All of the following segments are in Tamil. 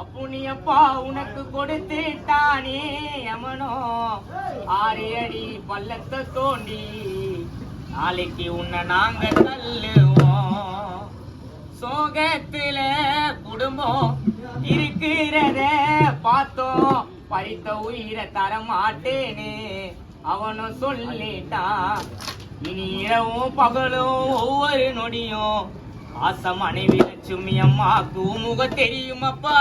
அப்புனியப்பா உனக்கு கொடுத்துட்டானே யமனோ ஆறு அடி பள்ளத்தை தோண்டி நாளைக்கு உன்னை நாங்க தள்ளுவோம். சோகத்துல குடும்பம் இருக்கிறத பார்த்தோம். பறித்த உயிரை தர மாட்டேனே அவனும் சொல்லிட்டான். இனி இரவும் பகலும் ஒவ்வொரு நொடியும் ஆசை மனைவி லட்சுமி அம்மா முக தெரியுமப்பா.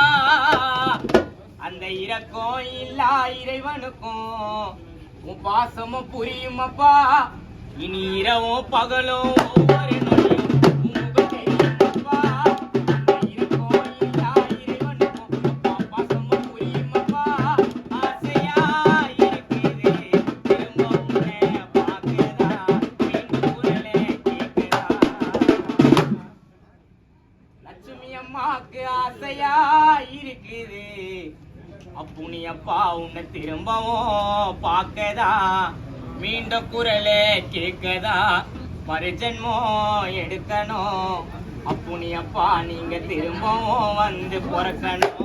அந்த இறக்கம் இல்லா இறைவனுக்கும். உன் பாசமும் புரியுமப்பா. இனி இரவும் பகலும் ஒவ்வொரு புனியப்பா உன்னை திரும்பவும் பார்க்கதா மீண்டும் குரலே கேட்கதா மறுஜன்மோ எடுக்கணும் அப்புனியப்பா நீங்க திரும்பவும் வந்து பிறக்கணும்